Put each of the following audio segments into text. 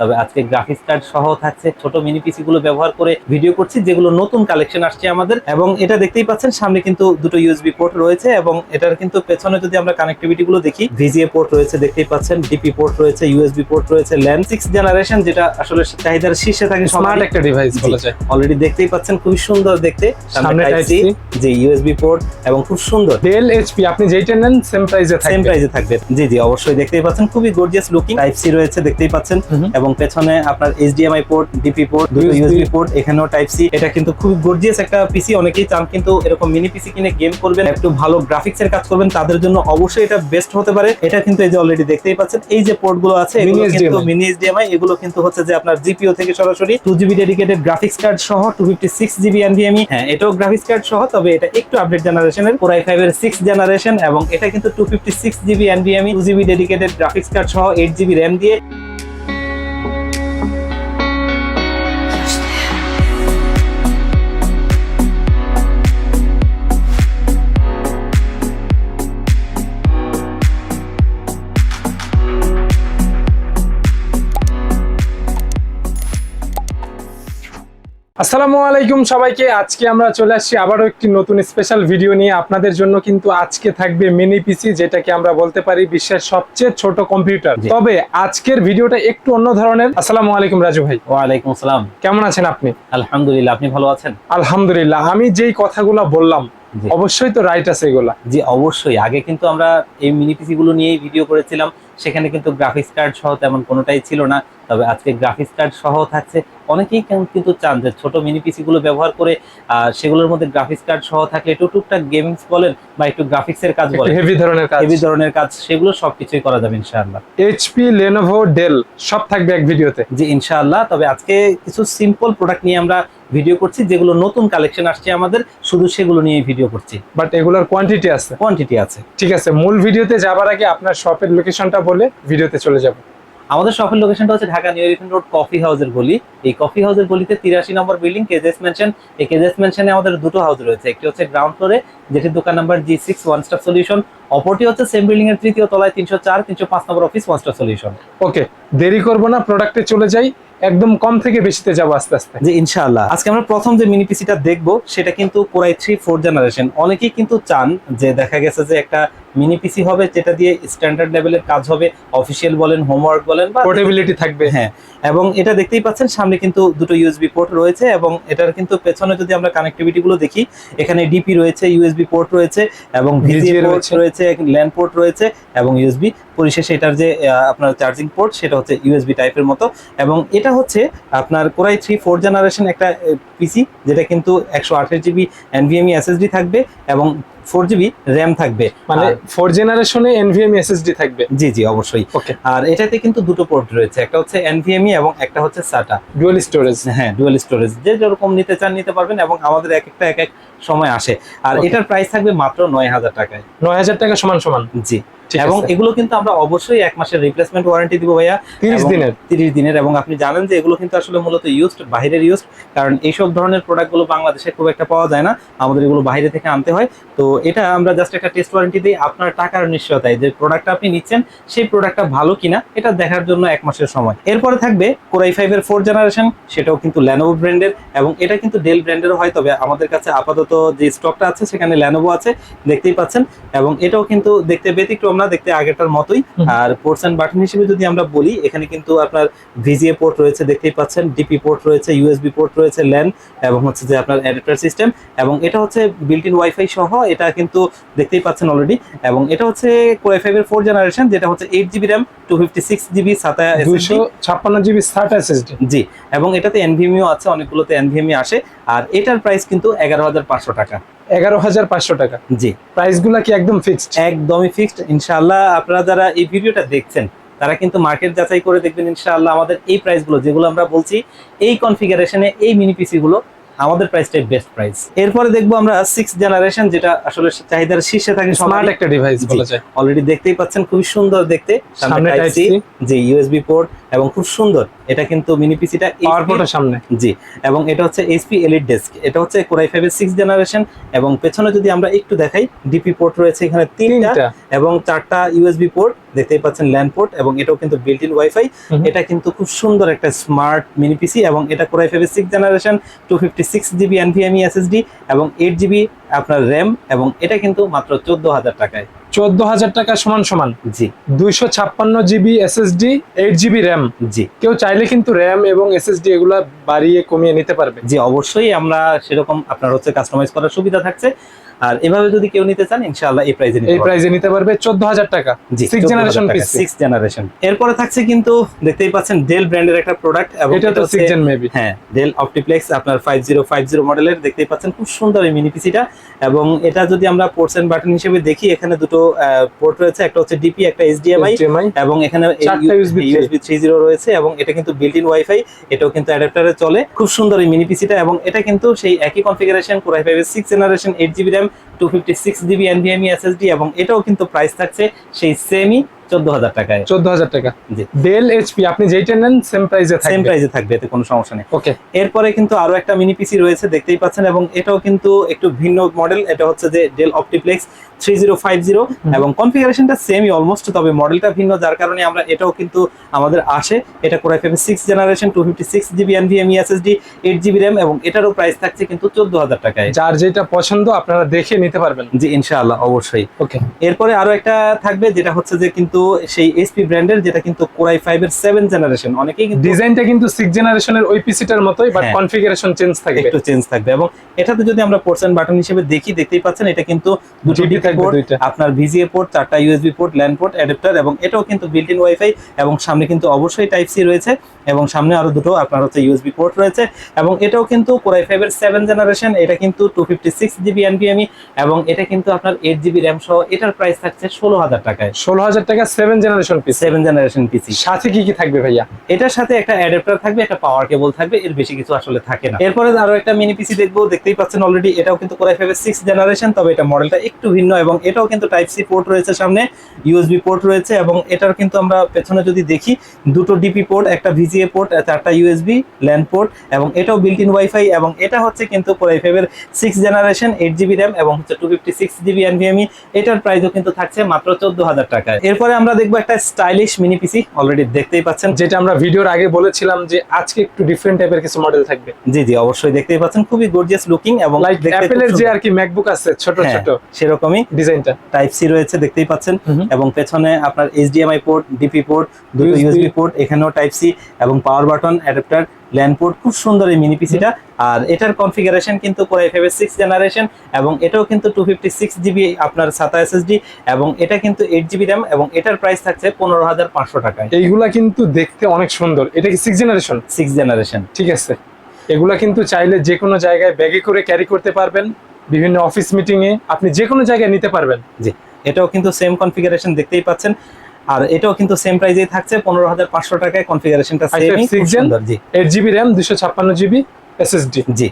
তবে আজকে graphics card সহ থাকছে ছোট মিনি পিসি গুলো ব্যবহার করে ভিডিও করছি যেগুলো নতুন কালেকশন আসছে আমাদের। এবং এটা দেখতেই পাচ্ছেন সামনে কিন্তু দুটো ইউএসবি পোর্ট রয়েছে এবং এটার কিন্তু পেছনে যদি আমরা কানেক্টিভিটি গুলো দেখি ভিজিএ পোর্ট রয়েছে দেখতেই পাচ্ছেন ডিপি পোর্ট রয়েছে ইউএসবি পোর্ট রয়েছে ল্যান্ড সিক্স জেনারেশন যেটা আসলে চাহিদার শীর্ষে থাকে স্মার্ট একটা ডিভাইস বলা যায়। অলরেডি দেখতেই পাচ্ছেন খুবই সুন্দর দেখতে। সামনে যে ইউএসবি পোর্ট এবং খুব সুন্দর। ডেল এইচপি আপনি যেইটা নেন সেম প্রাইসে সেম থাকবে। প্রাইসে থাকবে। জি জি অবশ্যই দেখতেই পাচ্ছেন খুবই গর্জিয়াস লুকিং টাইপ সি রয়েছে দেখতেই পাচ্ছেন। হুম। এবং পেছনে আপনার এইচডিএমআই পোর্ট ডিপি পোর্ট দুটো ইউএসবি পোর্ট এখানেও টাইপ সি এটা কিন্তু খুব গর্জিয়াস একটা পিসি অনেকেই চান কিন্তু এরকম মিনি পিসি কিনে গেম করবেন একটু ভালো গ্রাফিক্স এর কাজ করবেন তাদের জন্য অবশ্যই এটা বেস্ট হতে পারে। এটা কিন্তু এই যে অলরেডি দেখতেই পাচ্ছেন এই যে পোর্টগুলো আছে এগুলো কিন্তু মিনি এইচডিএমআই এগুলো কিন্তু হচ্ছে যে আপনার জিপিও থেকে সরাসরি two GB dedicated graphics card সহ two fifty six GB NVMe হ্যাঁ এটাও গ্রাফিক্স কার্ড সহ তবে এটা একটু আপডেট জেনারেশনের কোর আই ফাইভ এর সিক্স জেনারেশন এবং এটা কিন্তু two fifty six GB NVMe two GB dedicated graphics card সহ এইট জিবি র্যাম দিয়ে। আসসালামু আলাইকুম সবাইকে। আজকে আমরা চলে আসছি আবারও একটি নতুন স্পেশাল ভিডিও নিয়ে। আপনাদের জন্য কিন্তু আজকে থাকবে মিনি পিসি যেটাকে আমরা বলতে পারি বিশ্বের সবচেয়ে ছোট কম্পিউটার তবে আজকের ভিডিওটা একটু অন্য ধরনের। আসসালামু আলাইকুম রাজু ভাই। ওয়ালাইকুম আসসালাম। কেমন আছেন আপনি? আলহামদুলিল্লাহ আপনি ভালো আছেন? আলহামদুলিল্লাহ আমি যেই কথাগুলো বললাম। অবশ্যই তো রাইট আছে এগুলা। জি অবশ্যই। আগে কিন্তু আমরা এই মিনি পিসি গুলো নিয়েই ভিডিও করেছিলাম। সেখানে কিন্তু গ্রাফিক্স কার্ড সহ তেমন কোনোটাই ছিল না। তবে আজকে গ্রাফিক্স কার্ড সহ থাকছে। অনেকেই কেন- কিন্তু চান যে ছোট মিনি পিসি গুলো ব্যবহার করে সেগুলোর মধ্যে গ্রাফিক্স কার্ড সহ থাকলে একটু টুকটাক গেমিংস বলেন বা একটু গ্রাফিক্স এর কাজ বলেন। হেভি ধরনের কাজ। হেভি ধরনের কাজ সেগুলো সবকিছুই করা যাবে ইনশাআল্লাহ। এইচপি লেনোভো ডেল সব থাকবে এক ভিডিওতে জি ইনশাআল্লাহ। তবে আজকে কিছু সিম্পল প্রোডাক্ট নিয়ে আমরা ভিডিও করছি যেগুলো নতুন কালেকশন আসছে আমাদের শুধু সেগুলো নিয়ে ভিডিও করছি। বাট এগুলোর কোয়ান্টিটি আছে। কোয়ান্টিটি আছে। ঠিক আছে মূল ভিডিওতে যাবার আগে আপনার শপের লোকেশনটা বলে ভিডিওতে চলে যাব। আমাদের শপের লোকেশনটা হচ্ছে Dhaka New Elephant Road coffee হাউসের গলি। এই কফি হাউসের গলিতে তিরাশি নম্বর বিল্ডিং কেজেস মেনশন এই কেজেস মেনশনে আমাদের দুটো হাউস রয়েছে একটি হচ্ছে গ্রাউন্ড ফ্লোরে যেটির দোকান number G six one star solution অপরটি হচ্ছে সেম বিল্ডিং এর তৃতীয় তলায় তিনশো চার তিনশো পাঁচ নম্বর office one star solution okay দেরি করব না প্রোডাক্টে চলে যাই। একদম কম থেকে বেশিতে যাব আস্তে আস্তে। যে ইনশাল্লাহ আজকে আমরা প্রথম যে মিনি পিসিটা দেখব, সেটা কিন্তু কোরাই থ্রি ফোর জেনারেশন অনেকেই কিন্তু চান যে দেখা গেছে যে একটা মিনি পিসি হবে যেটা দিয়ে স্ট্যান্ডার্ড লেভেলের কাজ হবে অফিসিয়াল বলেন হোমওয়ার্ক বলেন বা পোর্টেবিলিটি থাকবে হ্যাঁ এবং এটা দেখতেই পাচ্ছেন সামনে কিন্তু দুটো ইউএসবি পোর্ট রয়েছে এবং এটার কিন্তু পেছনে যদি আমরা কানেক্টিভিটি গুলো দেখি এখানে ডিপি রয়েছে ইউএসবি পোর্ট রয়েছে এবং ভিজিএ পোর্ট রয়েছে। ল্যান্ড পোর্ট রয়েছে এবং ইউএসবি পরিশেষে এটার যে আপনার চার্জিং পোর্ট সেটা হচ্ছে ইউএসবি টাইপের মতো এবং এটা হচ্ছে আপনার কোরাই থ্রি ফোর জেনারেশন একটা পিসি যেটা কিন্তু একশো আঠাশ জিবি এনভিএমই এসএসডি থাকবে এবং ফোর জিবি র্যাম থাকবে। মানে ফোর জেনারেশনে এনভিএম এসএসডি থাকবে? জি জি অবশ্যই। ওকে আর এটাতে কিন্তু দুটো পোর্ট রয়েছে একটা হচ্ছে এনভিএমই এবং একটা হচ্ছে সাটা ডুয়াল স্টোরেজ হ্যাঁ ডুয়েল স্টোরেজ যে যেরকম নিতে চান নিতে পারবেন এবং আমাদের এক একটা এক এক সময় আসে। আর এটার প্রাইস থাকবে মাত্র নয় হাজার টাকায়। নয় হাজার টাকা সমান সমান? জি। এবং এগুলো কিন্তু আমরা অবশ্যই এক মাসের রিপ্লেসমেন্ট ওয়ারেন্টি দিব ভাইয়া। তিরিশ দিনের। তিরিশ দিনের। এবং আপনি জানেন যে এগুলো কিন্তু আসলে মূলত ইউজড বাইরের ইউজড কারণ এইসব ধরনের প্রোডাক্টগুলো বাংলাদেশে খুব একটা পাওয়া যায় না। আমাদের এগুলো বাইরে থেকে আনতে হয়। তো এটা আমরা জাস্ট একটা টেস্ট ওয়ারেন্টি দিই। আপনার টাকার নিশ্চয়তায় যে প্রোডাক্টটা আপনি নিচ্ছেন সেই প্রোডাক্টটা ভালো কিনা এটা দেখার জন্য এক মাসের সময়। এরপরে থাকবে কোরাই ফাইভ এর ফোর জেনারেশন সেটাও কিন্তু ল্যানোভো ব্র্যান্ডের এবং এটা কিন্তু ডেল ব্র্যান্ডেরও হয়। তবে আমাদের কাছে আপাতত যে স্টকটা আছে সেখানে ল্যানোভো আছে। দেখতেই পাচ্ছেন। এবং এটাও কিন্তু দেখতে ব্যতিক্রম না দেখতে আগেরটার মতোই। আর পোর্টস অ্যান্ড বাটন হিসেবে যদি আমরা বলি এখানে কিন্তু আপনার ভিজিএ পোর্ট রয়েছে দেখতেই পাচ্ছেন। ডিপি পোর্ট রয়েছে ইউএসবি পোর্ট রয়েছে ল্যান এবং হচ্ছে যে আপনার অ্যাডাপ্টার সিস্টেম এবং এটা হচ্ছে বিল্ট ইন ওয়াইফাই সহ এটা কিন্তু দেখতেই পাচ্ছেন অলরেডি এবং এটা হচ্ছে কোরাই ফাইভ এর ফোর জেনারেশন যেটা হচ্ছে eight GB RAM two fifty six GB SATA দুইশো ছাপ্পান্ন জিবি এসএসডি জি এবং এটাতে এনভিএমইও আছে অনেকগুলোতে এনভিএমই আসে। আর এটার প্রাইস কিন্তু এগারো হাজার পাঁচশো টাকা। এগারো হাজার পাঁচশো টাকা। জি। প্রাইসগুলো কি একদম ফিক্সড একদমই ফিক্সড ইনশাআল্লাহ আপনারা যারা এই ভিডিওটা দেখছেন তারা কিন্তু মার্কেট যাচাই করে দেখবেন ইনশাআল্লাহ আমাদের এই প্রাইসগুলো যেগুলো আমরা বলছি এই কনফিগারেশনে এই মিনি পিসি গুলো আমাদের প্রাইসটাই বেস্ট প্রাইস এরপরে দেখব আমরা সিক্স জেনারেশন যেটা আসলে চাহিদার শীর্ষে থাকে স্মার্ট একটা ডিভাইস বলা যায়। অলরেডি দেখতেই পাচ্ছেন খুবই সুন্দর দেখতে। সামনে টাইপ সি ইউএসবি পোর্ট এবং খুব সুন্দর। এটা কিন্তু মিনি পিসিটা পাওয়ার পোর্টের সামনে। জি এবং এটা হচ্ছে এইচপি এলিট ডেস্ক এটা হচ্ছে কোরাই ফাইভ এর সিক্স জেনারেশন এবং পেছনে যদি আমরা একটু দেখাই ডিপি পোর্ট রয়েছে এখানে তিনটা এবং চারটা ইউএসবি পোর্ট দেখতেই পাচ্ছেন ল্যান্ড পোর্ট এবং এটাও কিন্তু বিল্ট ইন ওয়াইফাই এটা কিন্তু খুব সুন্দর একটা স্মার্ট মিনি পিসি এবং এটা core i five six generation two fifty six GB NVMe SSD এবং এইট জিবি আপনার র্যাম এবং এটা কিন্তু মাত্র চোদ্দ হাজার টাকায়। চোদ্দ হাজার টাকা সমান সমান। জি। দুইশো ছাপ্পান্ন GB SSD eight GB RAM জি। কেউ চাইলে কিন্তু র্যাম এবং এসএসডি এগুলা বাড়িয়ে কমিয়ে নিতে পারবে। জি অবশ্যই আমরা সেরকম আপনার হচ্ছে কাস্টমাইজ করার সুবিধা থাকছে। আর এভাবে যদি কেউ নিতে চান ইনশাআল্লাহ এই প্রাইজে এই প্রাইসে নিতে পারবে চোদ্দ হাজার টাকা G six generation piece six generation এরপরে থাকছে কিন্তু দেখতেই পাচ্ছেন ডেল ব্র্যান্ডের একটা প্রোডাক্ট এবং এটা তো হচ্ছে- সিক্স জেন মেবি হ্যাঁ ডেল অপটিপ্লেক্স আপনার ফাইভ জিরো ফাইভ জিরো মডেলের দেখতেই পাচ্ছেন খুব সুন্দর এই মিনি পিসিটা এবং এটা যদি আমরা পোর্টস এন্ড বাটন হিসেবে দেখি এখানে দুটো পোর্ট রয়েছে একটা হচ্ছে ডিপি একটা এইচডিএমআই এবং এখানে ইউএসবি থ্রি জিরো রয়েছে এবং এটা কিন্তু বিল্ট ইন ওয়াইফাই এটাও কিন্তু অ্যাডাপ্টারে চলে। খুব সুন্দর এই মিনি পিসিটা এবং এটা কিন্তু সেই একই কনফিগারেশন কোরাই ফাইভের six generation eight GB RAM two fifty six GB NVMe SSD এবং এটাও কিন্তু প্রাইস থাকছে সেই সেমই চোদ্দ হাজার টাকায়। চোদ্দ হাজার টাকা। জি। ডেল এইচপি আপনি যেইটা নেন সেম প্রাইসে সেম প্রাইসে থাকবে এতে কোনো সমস্যা নেই। ওকে এরপরে কিন্তু আরও একটা মিনি পিসি রয়েছে দেখতেই পাচ্ছেন এবং এটাও কিন্তু একটু ভিন্ন মডেল এটা হচ্ছে যে Dell OptiPlex three zero five zero এবং কনফিগারেশনটা সেমই অলমোস্ট তবে মডেলটা ভিন্ন যার কারণে আমরা এটাও কিন্তু আমাদের আসে। এটা five six generation two fifty six GB NVMe SSD eight GB RAM এবং এটারও প্রাইস থাকছে কিন্তু চোদ্দ হাজার টাকায়। যার যেটা পছন্দ আপনারা দেখে নিতে পারবেন। জি ইনশাআল্লাহ অবশ্যই। ওকে। এরপরে আরও একটা থাকবে যেটা হচ্ছে যে কিন্তু সেই এসপি ব্র্যান্ডের যেটা কিন্তু কোরাই ফাইভ এর সেভেন জেনারেশন অনেকেই ডিজাইনটা কিন্তু সিক্স জেনারেশনের ওই পিসিটার মতোই বাট। কনফিগারেশন চেঞ্জ থাকবে। একটু চেঞ্জ থাকবে এবং এটাতে যদি আমরা পোর্টস এন্ড বাটন হিসেবে দেখি দেখতেই পাচ্ছেন এটা কিন্তু দুটো থাকবে দুইটা। আপনার ভিজিএ পোর্ট চারটা USB port land port adapter এবং এটাও কিন্তু বিল্ট ইন ওয়াইফাই এবং সামনে কিন্তু অবশ্যই টাইপ সি রয়েছে এবং সামনে আরও দুটো আপনার হচ্ছে ইউএসবি পোর্ট রয়েছে এবং এটাও কিন্তু কোরাই ফাইভ এর সেভেন জেনারেশন এটা কিন্তু টু ফিফটি সিক্স জিবি এনপিএমই এবং এটা কিন্তু আপনার এইট জিবি র্যাম সহ এটার প্রাইস থাকছে ষোলো হাজার টাকায়। ষোলো হাজার টাকা seven generation piece seven generation PC সাথে কি কি থাকবে ভাইয়া? এটার সাথে একটা অ্যাডাপ্টার থাকবে একটা পাওয়ার কেবল থাকবে এর বেশি কিছু আসলে থাকে না। এরপরে আরও একটা মিনি পিসি দেখব দেখতেই পাচ্ছেন অলরেডি এটাও কিন্তু কোরাই ফাইভের সিক্স জেনারেশন তবে এটা মডেলটা একটু ভিন্ন এবং এটাও কিন্তু টাইপ সি পোর্ট রয়েছে সামনে ইউএসবি পোর্ট রয়েছে এবং এটার কিন্তু আমরা পেছনে যদি দেখি দুটো ডিপি পোর্ট একটা ভিজিএ পোর্ট চারটা ইউএসবি ল্যান্ড পোর্ট এবং এটাও বিল্ট ইন ওয়াইফাই এবং এটা হচ্ছে কিন্তু কোরাই ফাইভের six generation eight GB RAM এবং হচ্ছে two fifty six GB NVMe এটার প্রাইসও কিন্তু থাকছে মাত্র চোদ্দ হাজার টাকায়। এরপরে আমরা দেখব একটা স্টাইলিশ মিনি পিসি অলরেডি দেখতেই পাচ্ছেন। যেটা আমরা ভিডিওর আগে বলেছিলাম যে আজকে একটু ডিফারেন্ট টাইপের কিছু মডেল থাকবে। জি জি অবশ্যই দেখতেই পাচ্ছেন। খুবই গর্জিয়াস লুকিং এবং অ্যাপেলের যে আর কি ম্যাকবুক আছে ছোট হ্যাঁ, ছোট। সেরকমই। ডিজাইনটা? টাইপ সি রয়েছে দেখতেই পাচ্ছেন। এবং পেছনে আপনার এইচডিএমআই পোর্ট ডিপি পোর্ট দুটো ইউএসবি পোর্ট এখানেও টাইপ সি এবং power button adapter land port খুব সুন্দর এই মিনি পিসিটা আর এটার কনফিগারেশন কিন্তু কোরাই ফাইভের সিক্স জেনারেশন এবং এটাও কিন্তু টু ফিফটি সিক্স জিবি আপনার সাতা এসএসডি এবং এটা কিন্তু এইট জিবি র্যাম এবং এটার প্রাইস থাকছে পনেরো হাজার পাঁচশো টাকায়। এইগুলা কিন্তু দেখতে অনেক সুন্দর। এটা কি সিক্স জেনারেশন সিক্স জেনারেশন ঠিক আছে। এগুলা কিন্তু চাইলে যে কোনো জায়গায় ব্যাগে করে ক্যারি করতে পারবেন। বিভিন্ন অফিস মিটিং এ আপনি যে কোনো জায়গায় নিতে পারবেন জি এটাও কিন্তু সেম কনফিগারেশন দেখতেই পাচ্ছেন আর এটাও কিন্তু সেম প্রাইজেই থাকছে পনেরো হাজার পাঁচশো টাকায় কনফিগারেশনটা i5 সেমই six gen? সুন্দর জি এইট জিবি র্যাম দুশো ছাপ্পান্ন জিবি এসএসডি জি।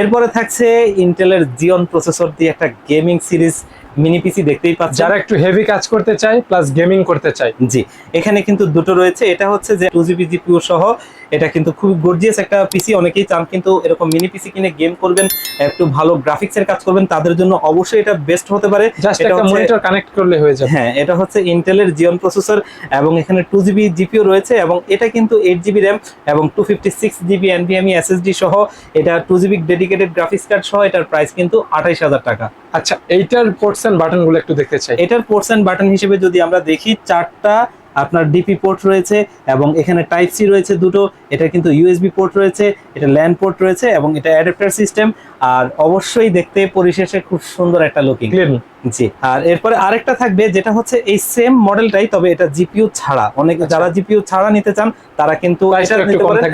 এরপরে থাকছে ইন্টেলের জিওন প্রসেসর দিয়ে একটা গেমিং সিরিজ মিনি পিসি দেখতেই পাচ্ছেন। যারা একটু হেভি কাজ করতে চায় প্লাস গেমিং করতে চায়। জি। এখানে কিন্তু দুটো রয়েছে। এটা হচ্ছে যে টু জিবি জিপিউ সহ। এটা কিন্তু খুব গর্জিয়াস একটা পিসি অনেকেই চান কিন্তু এরকম মিনি পিসি কিনে গেম করবেন একটু ভালো গ্রাফিক্স এর কাজ করবেন তাদের জন্য অবশ্যই এটা বেস্ট হতে পারে। জাস্ট একটা মনিটর কানেক্ট করলে হয়ে যাবে। হ্যাঁ এটা হচ্ছে ইন্টেলের জিওন প্রসেসর এবং এখানে টু জিবি জিপিও রয়েছে এবং এটা কিন্তু এইট জিবি র্যাম এবং two fifty six GB NVMe SSD সহ এটা two GB dedicated graphics card সহ এটার প্রাইস কিন্তু আঠাইশ হাজার টাকা। আচ্ছা এইটার পোর্টস এন্ড বাটনগুলো একটু দেখতে চাই। এটার পোর্টস অ্যান্ড বাটন হিসেবে যদি আমরা দেখি চারটা আপনার ডিপি পোর্ট রয়েছে এবং এখানে টাইপ সি রয়েছে দুটো এটা কিন্তু ইউএসবি পোর্ট রয়েছে এটা ল্যান্ড পোর্ট রয়েছে এবং এটা অ্যাডাপ্টার সিস্টেম আর অবশ্যই দেখতে পরিশেষে খুব সুন্দর একটা লুকিং জি। আর এরপরে আরেকটা থাকবে যেটা হচ্ছে এই সেম মডেলটাই তবে এটা জিপিইউ ছাড়া। অনেক যারা জিপিইউ ছাড়া নিতে চান তারা কিন্তু।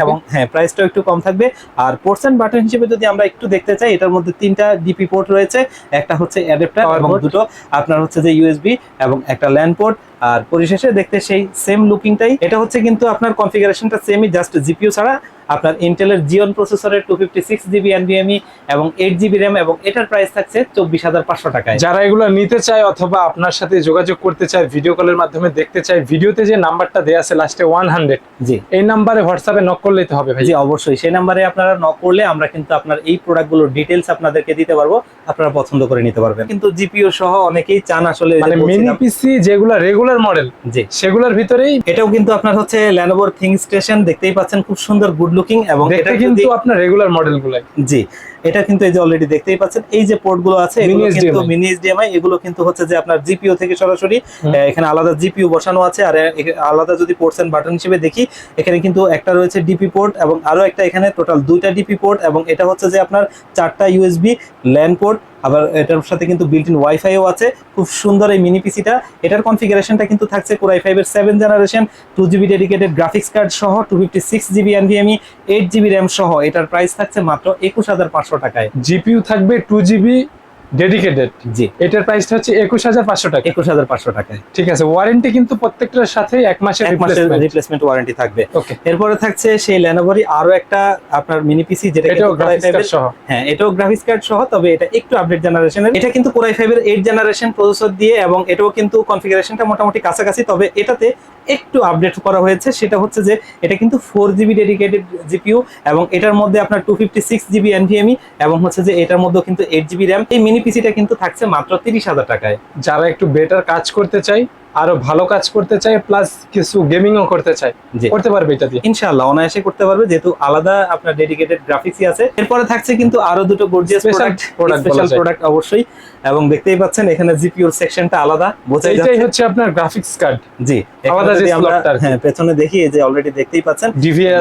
এবং হ্যাঁ প্রাইসটাও একটু কম থাকবে। আর বাটন হিসেবে যদি আমরা একটু দেখতে চাই এটার মধ্যে তিনটা ডিপি পোর্ট রয়েছে। একটা হচ্ছে অ্যাডাপ্টার এবং দুটো আপনার হচ্ছে যে ইউএসবি এবং একটা ল্যান্ড পোর্ট আর পরিশেষে দেখতে সেই সেম লুকিংটাই এটা হচ্ছে কিন্তু আপনার কনফিগারেশনটা সেমই জাস্ট জিপিইউ ছাড়া। আপনার ইন্টেলের জিওন প্রসেসরের two fifty six GB NVMe এবং এইট জিবি র্যাম এবং এটার প্রাইস থাকছে চব্বিশ হাজার পাঁচশো টাকায়। যারা এগুলো নিতে চায় অথবা আপনার সাথে যোগাযোগ করতে চায় ভিডিও কলের মাধ্যমে দেখতে চায় ভিডিওতে যে নাম্বারটা দেয়া আছে লাস্টে ওয়ান হান্ড্রেড জি। এই নাম্বারে হোয়াটসঅ্যাপে নক করলেই তো হবে ভাই। জি অবশ্যই। সেই নাম্বারে আপনারা নক করলে আমরা কিন্তু আপনার এই প্রোডাক্টগুলোর ডিটেলস আপনাদেরকে দিতে পারব আপনারা পছন্দ করে নিতে পারবেন। কিন্তু জিপিও সহ অনেকেই চান আসলে মানে মিনি পিসি যেগুলো রেগুলার মডেল জি। সেগুলোর ভিতরেই এটাও কিন্তু আপনার হচ্ছে ল্যানোভোর থিং স্টেশন দেখতেই পাচ্ছেন খুব সুন্দর গুড লুকিং এবং এটা কিন্তু আপনার রেগুলার মডেল গুলাই। জি। এটা কিন্তু এই যে অলরেডি দেখতেই পাচ্ছেন এই যে পোর্টগুলো আছে এগুলো কিন্তু মিনি এইচডিএমআই এগুলো কিন্তু হচ্ছে যে আপনার জিপিও থেকে সরাসরি এখানে আলাদা জিপিও বসানো আছে আর আলাদা যদি পোর্টস এন্ড বাটন হিসেবে দেখি এখানে কিন্তু একটা রয়েছে ডিপি পোর্ট এবং আরও একটা এখানে টোটাল দুইটা ডিপি পোর্ট এবং এটা হচ্ছে যে আপনার চারটা ইউএসবি ল্যান্ড পোর্ট আবার এটার সাথে কিন্তু বিল্ট ইন ওয়াইফাইও আছে খুব সুন্দর এই মিনি পিসিটা এটার কনফিগারেশনটা কিন্তু থাকছে কোরাই ফাইভের seven generation two GB dedicated graphics card সহ two fifty six GB NVMe eight GB RAM সহ এটার প্রাইস থাকছে মাত্র একুশ হাজার পাঁচশো টাকায়। জিপিউ থাকবে টু জিবি ডেডিকেটেড জি। এটার প্রাইসটা হচ্ছে একুশ হাজার পাঁচশো টাকা। একুশ হাজার পাঁচশো টাকায়। ঠিক আছে ওয়ারেন্টি কিন্তু প্রত্যেকটার সাথে এক মাসের রিপ্লেসমেন্ট ওয়ারেন্টি থাকবে। ওকে এরপরে থাকছে সেই আরও একটা আপনার মিনি পিসি যেটা এটাও কিন্তু Core i5 গ্রাফিক্স এর- সহ। হ্যাঁ এটাও গ্রাফিক্স কার্ড সহ তবে এটা একটু আপডেট জেনারেশনের এটা কিন্তু জেনারেশন প্রসেসর দিয়ে এবং এটাও কিন্তু কনফিগারেশনটা মোটামুটি কাছাকাছি তবে এটাতে একটু আপডেট করা হয়েছে। সেটা হচ্ছে যে এটা কিন্তু ফোর জিবি ডেডিকেটেড জিপিউ এবং এটার মধ্যে আপনার two fifty six GB NVMe এবং হচ্ছে যে এটার মধ্যে কিন্তু এইট জিবি র্যাম এই মিনি পিসিটা কিন্তু থাকছে মাত্র তিরিশ হাজার টাকায়। যারা একটু বেটার কাজ করতে চায় আরও ভালো কাজ করতে চায় প্লাস কিছু গেমিংও করতে চায় জি। করতে পারবে এটা দিয়ে। ইনশাআল্লাহ অনায়াসে করতে পারবে যেহেতু আলাদা আপনার ডেডিকেটেড গ্রাফিক্সই আছে। এরপরে থাকছে কিন্তু আরও দুটো গর্জিয়াস প্রোডাক্ট স্পেশাল প্রোডাক্ট অবশ্যই। এবং দেখতেই পাচ্ছেন এখানে জিপিওর সেকশনটা আলাদা বোঝাই যাচ্ছে। এটাই হচ্ছে আপনার গ্রাফিক্স কার্ড জি আলাদা যে যদি আমরা slot টা আর হ্যাঁ পেছনে দেখি এই যে অলরেডি দেখতেই পাচ্ছেন।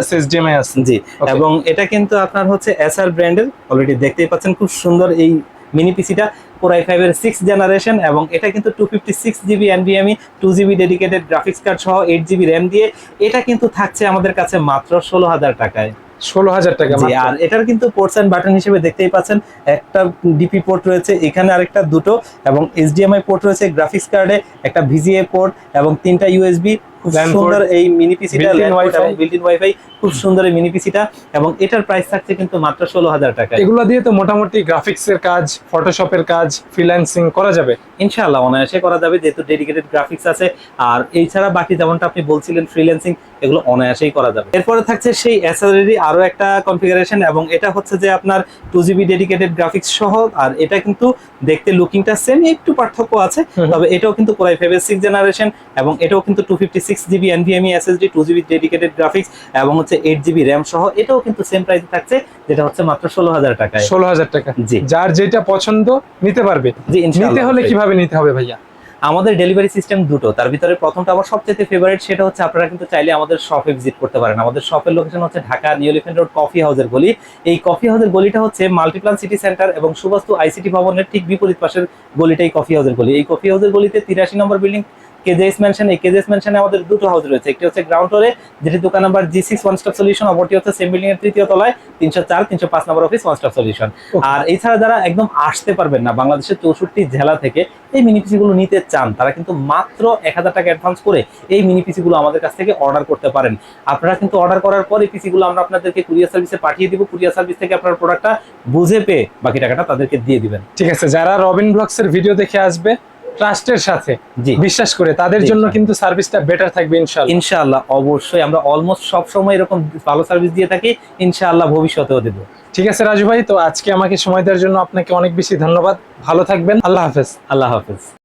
আছে এসডিএমআই আছে জি এবং এটা কিন্তু আপনার হচ্ছে এসআর ব্র্যান্ডের অলরেডি দেখতেই পাচ্ছেন খুব সুন্দর এই মিনি পিসিটা কোরাই আই ফাইভের সিক্স জেনারেশন এবং এটা কিন্তু two fifty six GB NVMe two GB dedicated graphics card সহ এইট জিবি র্যাম দিয়ে এটা কিন্তু থাকছে আমাদের কাছে মাত্র ষোলো হাজার টাকায়। ষোলো হাজার টাকা আর এটার কিন্তু পোর্টস অ্যান্ড বাটন হিসেবে দেখতেই পাচ্ছেন একটা ডিপি পোর্ট রয়েছে এখানে আরেকটা দুটো এবং এইচডিএমআই পোর্ট রয়েছে গ্রাফিক্স কার্ডে একটা ভিজিএ পোর্ট এবং তিনটা ইউএসবি খুব সুন্দর এই মিনি পিসিটা Built-in বিল্ট ইন ওয়াইফাই খুব সুন্দর এই মিনি পিসিটা এবং এটার প্রাইস থাকছে কিন্তু মাত্র ষোলো হাজার টাকা এগুলো দিয়ে তো মোটামুটি গ্রাফিক্স এর কাজ ফটোশপের কাজ ফ্রিল্যান্সিং করা যাবে। ইনশাআল্লাহ অনায়াসে করা যাবে যেহেতু ডেডিকেটেড গ্রাফিক্স আছে। আর এছাড়া বাকি যেমনটা আপনি বলছিলেন ফ্রিল্যান্সিং এগুলো অনায়াসেই করা যাবে। এরপরে থাকছে সেই এসএলডি আরও একটা কনফিগারেশন এবং এটা হচ্ছে যে আপনার টু জিবি ডেডিকেটেড গ্রাফিক্স সহ আর এটা কিন্তু দেখতে লুকিংটা সেম একটু পার্থক্য আছে তবে এটাও কিন্তু কোরাই ফাইভ সিক্স জেনারেশন এবং এটাও কিন্তু two fifty six GB NVMe SSD two GB dedicated graphics এবং হচ্ছে এইট জিবি র্যাম সহ এটাও কিন্তু সেম প্রাইসে থাকছে যেটা হচ্ছে মাত্র ষোলো হাজার টাকায়। ষোলো হাজার টাকা। জি। যার যেটা পছন্দ নিতে পারবে। জি নিতে হলে কীভাবে নিতে হবে ভাইয়া? আমাদের ডেলিভারি সিস্টেম দুটো। তার ভিতরে প্রথমটা আমার সবচেয়ে ফেভারিট সেটা হচ্ছে আপনারা কিন্তু চাইলে আমাদের শপে ভিজিট করতে পারেন। আমাদের শপের লোকেশন হচ্ছে Dhaka New Elephant Road coffee হাউসের গলি। এই কফি হাউসের গলিটা হচ্ছে মাল্টিপ্লান সিটি সেন্টার এবং সুবাস্তু আইসিটি ভবনের ঠিক বিপরীত পাশের গলিটাই কফি হাউসের গলি। এই কফি হাউসের গলিতে তিরাশি নম্বর বিল্ডিং কেজেএস মেনশন এই কেজেএস মেনশনে আমাদের দুটো হাউস রয়েছে। একটি হচ্ছে গ্রাউন্ড ফ্লোরে যেটি দোকান number G six one stop solution অপরটি হচ্ছে সেম বিল্ডিং এর তৃতীয় তলায় তিনশো চার তিনশো পাঁচ নম্বর অফিস ওয়ান স্টপ সলিউশন আর এছাড়া যারা একদম আসতে পারবেন না বাংলাদেশের চৌষট্টি জেলা থেকে এই মিনি পিসি গুলো নিতে চান তারা কিন্তু মাত্র এক হাজার টাকা অ্যাডভান্স করে এই মিনি পিসি গুলো আমাদের কাছ থেকে অর্ডার করতে পারেন। আপনারা কিন্তু অর্ডার করার পর এই পিসি গুলো আমরা আপনাদেরকে কুরিয়ার সার্ভিসে পাঠিয়ে দিব। কুরিয়ার সার্ভিস থেকে আপনার প্রোডাক্টটা বুঝে পেয়ে বাকি টাকাটা তাদেরকে দিয়ে দিবেন। ঠিক আছে যারা রবিন ব্লগস এর ভিডিও দেখে আসবে ট্রাস্টের সাথে জি। বিশ্বাস করে তাদের জন্য কিন্তু সার্ভিসটা বেটার থাকবে ইনশাআল্লাহ। ইনশাআল্লাহ অবশ্যই। আমরা অলমোস্ট সব সময় এরকম ভালো সার্ভিস দিয়ে থাকি ইনশাআল্লাহ ভবিষ্যতেও দেবো। ঠিক আছে রাজু ভাই তো আজকে আমাকে সময় দেওয়ার জন্য আপনাকে অনেক বেশি ধন্যবাদ। ভালো থাকবেন। আল্লাহ হাফেজ। আল্লাহ হাফেজ।